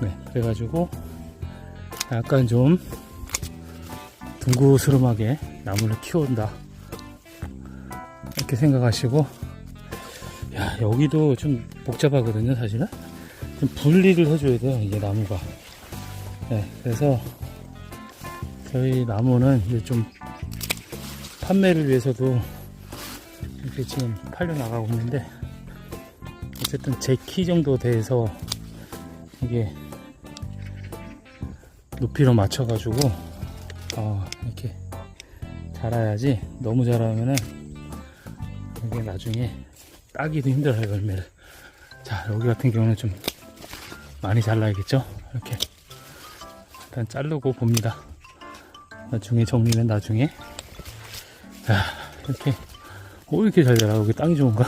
네, 그래가지고 약간 좀 둥그스름하게 나무를 키운다. 이렇게 생각하시고, 야, 여기도 좀 복잡하거든요, 사실은. 좀 분리를 해줘야 돼요, 이게 나무가. 네, 그래서 저희 나무는 이제 좀 판매를 위해서도 이렇게 지금 팔려 나가고 있는데, 어쨌든 제 키 정도 돼서 이게 높이로 맞춰가지고 어, 이렇게 자라야지. 너무 자라면은 이게 나중에 따기도 힘들어요 열매를. 자 여기 같은 경우는 좀 많이 잘라야겠죠? 이렇게 일단 자르고 봅니다. 나중에 정리는 나중에. 자 이렇게. 오 이렇게 잘 자라. 여기 땅이 좋은가